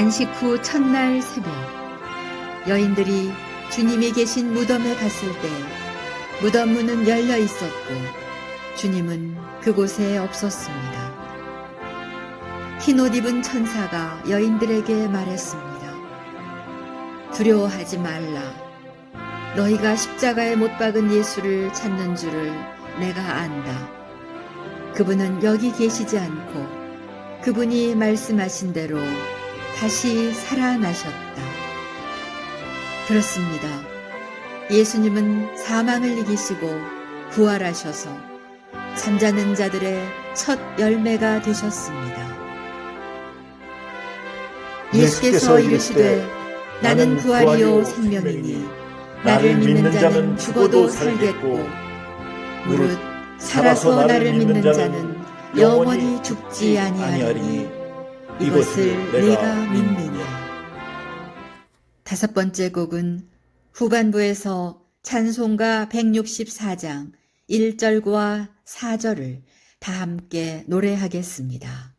안식 후 첫날 새벽 여인들이 주님이 계신 무덤에 갔을 때 무덤 문은 열려 있었고 주님은 그곳에 없었습니다. 흰옷 입은 천사가 여인들에게 말했습니다. 두려워하지 말라. 너희가 십자가에 못 박은 예수를 찾는 줄을 내가 안다. 그분은 여기 계시지 않고 그분이 말씀하신 대로 다시 살아나셨다. 그렇습니다. 예수님은 사망을 이기시고 부활하셔서 잠자는 자들의 첫 열매가 되셨습니다. 예수께서 이르시되 나는 부활이요 생명이니 나를 믿는 자는 죽어도 살겠고 무릇 살아서 나를 믿는 자는 영원히 죽지 아니하리니 이것을 내가 믿느냐. 다섯 번째 곡은 후반부에서 찬송가 164장 1절과 4절을 다 함께 노래하겠습니다.